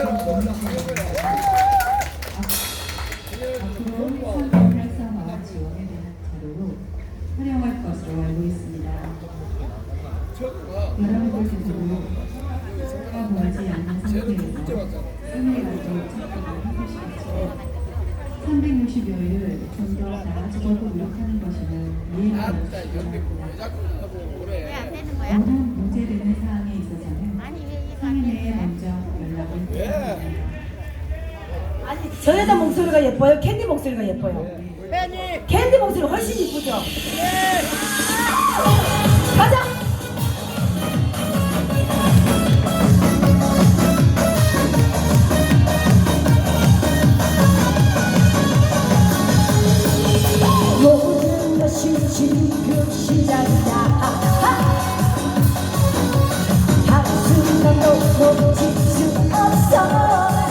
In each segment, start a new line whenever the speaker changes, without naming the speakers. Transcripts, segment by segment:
앞으로 성공 활성화 지원에 대한 자료로 활용할 것으로 알고 있습니다. 해보시겠지만 360여일 좀 더 나아지려고 노력하는 것이면 이해가 되십니다.
왜안 되는 거야?
모든 문제되는 사항 저
여자 목소리가 예뻐요? 캔디 목소리가 예뻐요? 캔디 목소리 훨씬 이쁘죠? 가자! 모든 것이 지금 시작이야 한순간도 놓칠 수 없어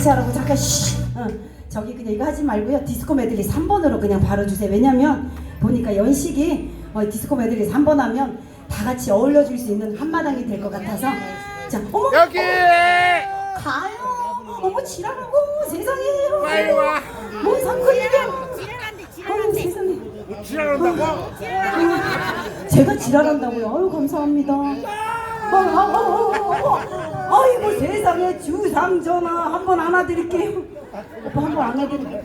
같이 하라고 잠깐 쉬. 어, 저기 그냥 이거 하지 말고요. 디스코 메들리 3번으로 그냥 바로 주세요. 왜냐면 보니까 연식이 어, 디스코 메들리 3번 하면 다 같이 어울려 줄 수 있는 한마당이 될 것 같아서 자 어머
여기!
가요. 어머 지랄하고 세상에.
빨리 와!
뭔 상관이 이게?
지랄한데
어머
지랄한데
세상에.
지랄한다고?
제가 지랄한다고요. 아유 감사합니다. 어, 어, 어, 어, 어. 아이고 세상에 주상 전화 한 번 안아드릴게요. 오빠 한 번 안아드릴게요.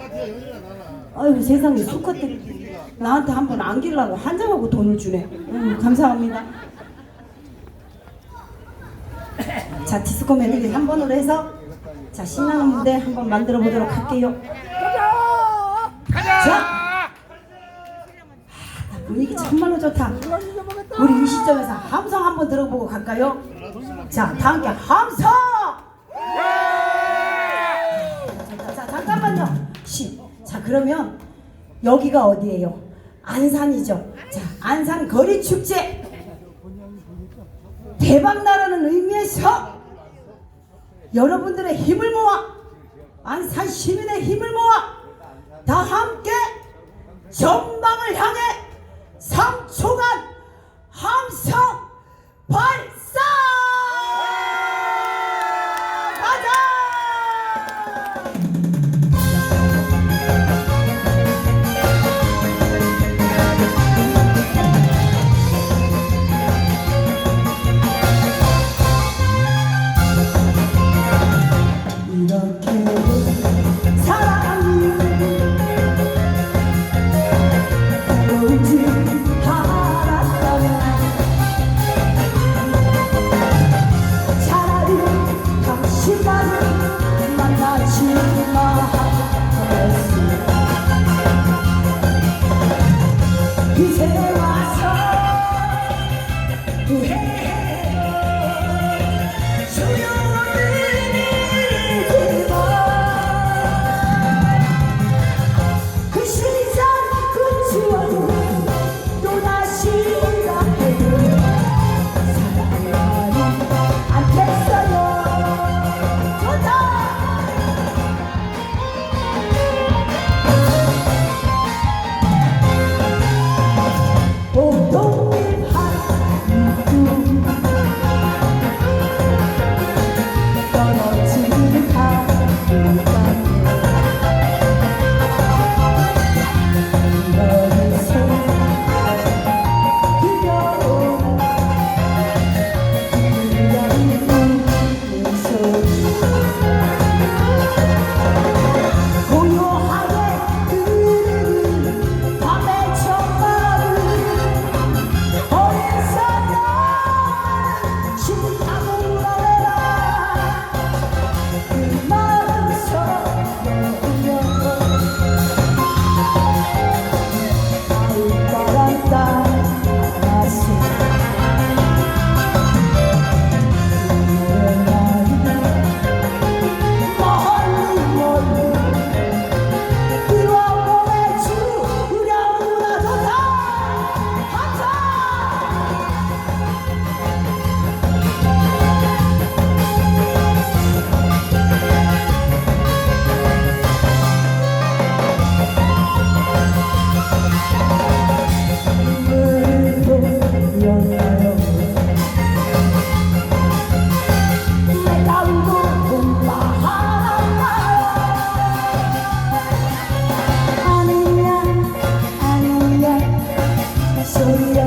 아이고 세상에 수컷들이 나한테 한 번 안기려고 한장하고 돈을 주네. 음, 감사합니다. 자 디스코 메들리 3번으로 해서 자 신나는 무대 한 번 만들어 보도록 할게요.
가자!
자! 분위기 정말로 좋다. 우리 이 시점에서 함성 한번 들어보고 갈까요? 자, 다 함께 함성! 자, 자, 잠깐만요. 시. 자, 그러면 여기가 어디예요? 안산이죠. 자, 안산 거리 축제. 대박 나라는 의미에서 여러분들의 힘을 모아 안산 시민의 힘을 모아 다 함께 전방을 향해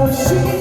我心。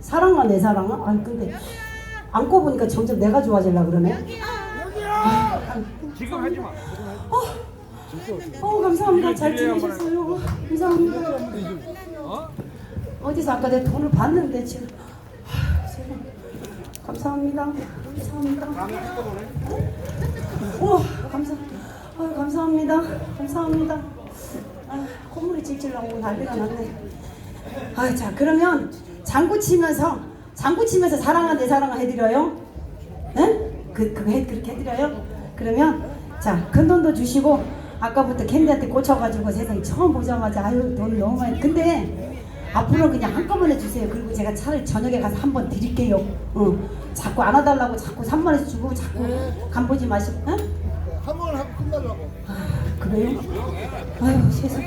사랑아 내 사랑아? 아니 근데 안고 보니까 점점 내가 좋아지려 그러네.
지금 하지 마.
어 감사합니다. 잘 지내셨어요. 감사합니다. 어디서 아까 내 돈을 봤는데 지금. 하, 세상에. 감사합니다. 감사합니다. 어 감사 아 감사합니다. 감사합니다. 아 콧물이 질질 나오고 난리가 났네 아 자 그러면 장구 치면서 장구 치면서 사랑아 내 사랑아 해드려요 응? 그 그거 해 그렇게 해드려요 그러면 자큰 돈도 주시고 아까부터 캔디한테 꽂혀가지고 세상에 처음 보자마자 아유 돈 너무 많이 근데 앞으로 그냥 한꺼번에 주세요 그리고 제가 차를 저녁에 가서 한번 드릴게요 응 자꾸 안아달라고 자꾸 3만 원씩 주고 자꾸 간 보지 마시고 응?
한번 하고 끝나려고.
그래요? 아유 세상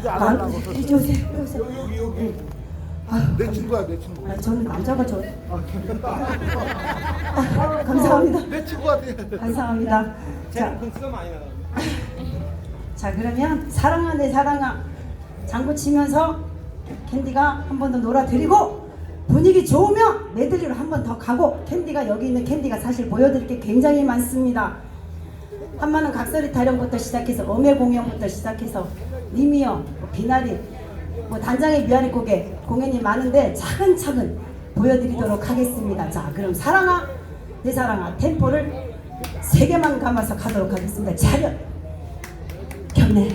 이제 안
아,
하려고.
이리 오세요 이리 오세요
여기 여기.
아유
내 친구야 내 친구.
아, 저는 남자가 저 아, 감사합니다
내 친구한테.
감사합니다 자, 자 그러면 사랑아 내 사랑아 장구 치면서 캔디가 한 번 더 놀아드리고 분위기 좋으면 메들리로 한 번 더 가고 캔디가 여기 있는 캔디가 사실 보여드릴 게 굉장히 많습니다 한마는 각설이 타령부터 시작해서 엄해 공연부터 시작해서 뭐 비나리 뭐 단장의 미아리 고개 공연이 많은데 차근차근 보여드리도록 하겠습니다. 자 그럼 사랑아 내 사랑아 템포를 세 개만 감아서 가도록 하겠습니다. 차렷. 경례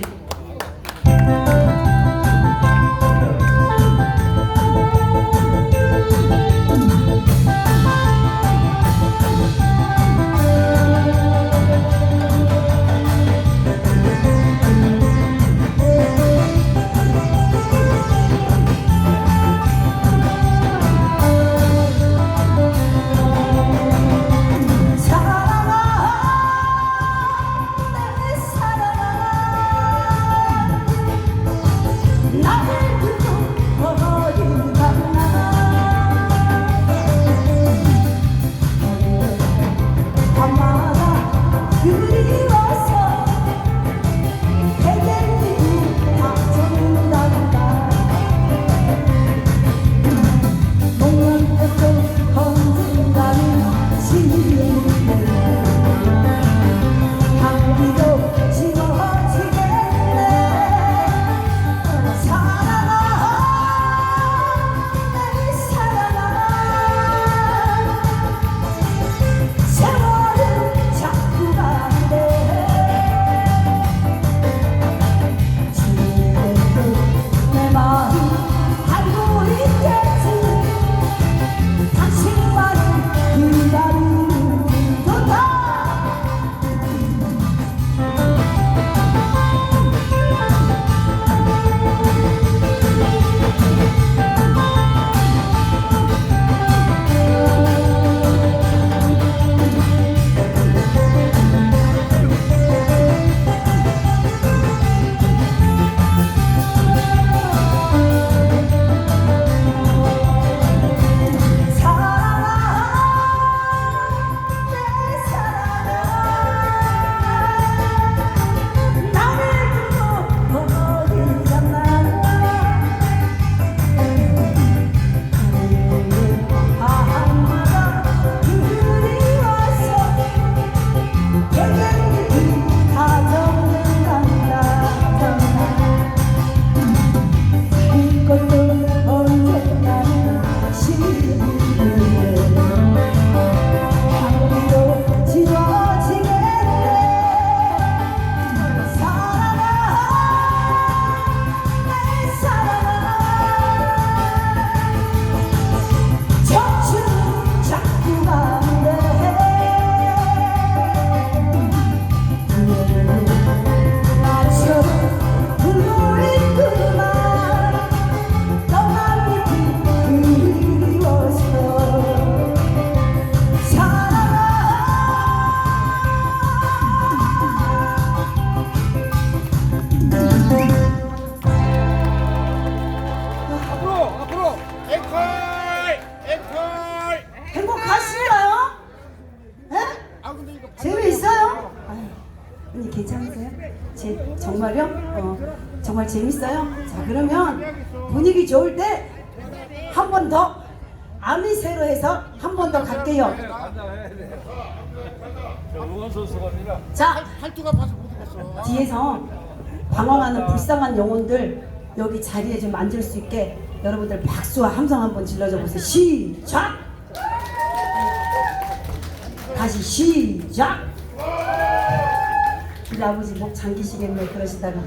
정말요? 어, 정말 재밌어요? 자 그러면 분위기 좋을 때 한 번 더 아미세로 해서 한 번 더 갈게요. 자. 뒤에서 방황하는 불쌍한 영혼들 여기 자리에 좀 앉을 수 있게 여러분들 박수와 함성 한번 질러줘 보세요. 시작. 다시 시작. 우리 아버지 목 잠기시겠네 그러시다가